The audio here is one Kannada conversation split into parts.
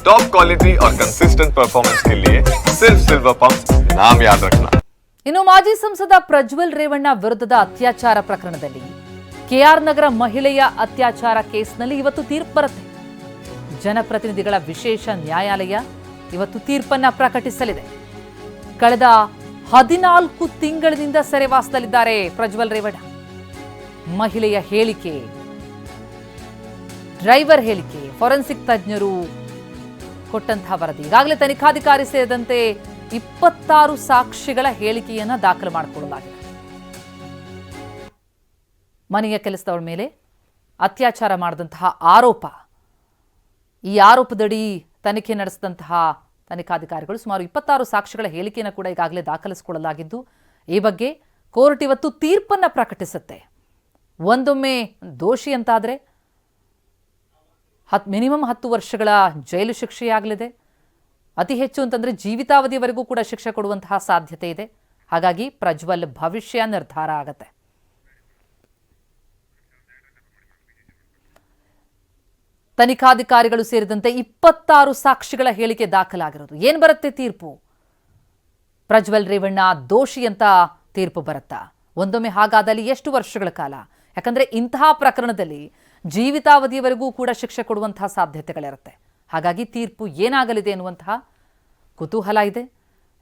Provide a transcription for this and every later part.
टॉप क्वालिटी और कंसिस्टेंट परफॉर्मेंस के लिए सिर्फ सिल्वर पंप नाम याद रखना ಇನ್ನು ಮಾಜಿ ಸಂಸದ ಪ್ರಜ್ವಲ್ ರೇವಣ್ಣ ವಿರುದ್ಧದ ಅತ್ಯಾಚಾರ ಪ್ರಕರಣದಲ್ಲಿ ಕೆಆರ್ ನಗರ ಮಹಿಳೆಯ ಅತ್ಯಾಚಾರ ಕೇಸ್ನಲ್ಲಿ ಇವತ್ತು ತೀರ್ಪು ಬರುತ್ತೆ ಜನಪ್ರತಿನಿಧಿಗಳ ವಿಶೇಷ ನ್ಯಾಯಾಲಯ ಇವತ್ತು ತೀರ್ಪನ್ನ ಪ್ರಕಟಿಸಲಿದೆ ಕಳೆದ ಹದಿನಾಲ್ಕು ತಿಂಗಳಿನಿಂದ ಸೆರೆವಾಸದಲ್ಲಿದ್ದಾರೆ ಪ್ರಜ್ವಲ್ ರೇವಣ್ಣ ಮಹಿಳೆಯ ಹೇಳಿಕೆ ಡ್ರೈವರ್ ಹೇಳಿಕೆ ಫೋರೆನ್ಸಿಕ್ ತಜ್ಞರು ಕೊಟ್ಟಂತಹ ವರದಿ. ಈಗಾಗಲೇ ತನಿಖಾಧಿಕಾರಿ ಸೇರಿದಂತೆ ಇಪ್ಪತ್ತಾರು ಸಾಕ್ಷಿಗಳ ಹೇಳಿಕೆಯನ್ನ ದಾಖಲು ಮಾಡಿಕೊಳ್ಳಲಾಗಿದೆ. ಮನೆಯ ಕೆಲಸದವಳ ಮೇಲೆ ಅತ್ಯಾಚಾರ ಮಾಡಿದಂತಹ ಆರೋಪ. ಈ ಆರೋಪದಡಿ ತನಿಖೆ ನಡೆಸಿದಂತಹ ತನಿಖಾಧಿಕಾರಿಗಳು ಸುಮಾರು ಇಪ್ಪತ್ತಾರು ಸಾಕ್ಷಿಗಳ ಹೇಳಿಕೆಯನ್ನು ಕೂಡ ಈಗಾಗಲೇ ದಾಖಲಿಸಿಕೊಳ್ಳಲಾಗಿದ್ದು, ಈ ಬಗ್ಗೆ ಕೋರ್ಟ್ ಇವತ್ತು ತೀರ್ಪನ್ನು ಪ್ರಕಟಿಸುತ್ತೆ. ಒಂದೊಮ್ಮೆ ದೋಷಿ ಅಂತಾದರೆ ಹತ್, ಮಿನಿಮಮ್ ಹತ್ತು ವರ್ಷಗಳ ಜೈಲು ಶಿಕ್ಷೆಯಾಗಲಿದೆ. ಅತಿ ಹೆಚ್ಚು ಅಂತಂದರೆ ಜೀವಿತಾವಧಿಯವರೆಗೂ ಕೂಡ ಶಿಕ್ಷೆ ಕೊಡುವಂತಹ ಸಾಧ್ಯತೆ ಇದೆ. ಹಾಗಾಗಿ ಪ್ರಜ್ವಲ್ ಭವಿಷ್ಯ ನಿರ್ಧಾರ ಆಗತ್ತೆ. ತನಿಖಾಧಿಕಾರಿಗಳು ಸೇರಿದಂತೆ ಇಪ್ಪತ್ತಾರು ಸಾಕ್ಷಿಗಳ ಹೇಳಿಕೆ ದಾಖಲಾಗಿರೋದು. ಏನು ಬರುತ್ತೆ ತೀರ್ಪು? ಪ್ರಜ್ವಲ್ ರೇವಣ್ಣ ದೋಷಿ ಅಂತ ತೀರ್ಪು ಬರುತ್ತಾ? ಒಂದೊಮ್ಮೆ ಹಾಗಾದಲ್ಲಿ ಎಷ್ಟು ವರ್ಷಗಳ ಕಾಲ? ಯಾಕಂದ್ರೆ ಇಂತಹ ಪ್ರಕರಣದಲ್ಲಿ ಜೀವಿತಾವಧಿಯವರೆಗೂ ಕೂಡ ಶಿಕ್ಷೆ ಕೊಡುವಂತಹ ಸಾಧ್ಯತೆಗಳಿರುತ್ತೆ. ಹಾಗಾಗಿ ತೀರ್ಪು ಏನಾಗಲಿದೆ ಎನ್ನುವಂತಹ ಕುತೂಹಲ ಇದೆ.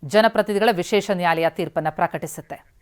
ಜನಪ್ರತಿನಿಧಿಗಳ ವಿಶೇಷ ನ್ಯಾಯಾಲಯ ತೀರ್ಪನ್ನು ಪ್ರಕಟಿಸುತ್ತೆ.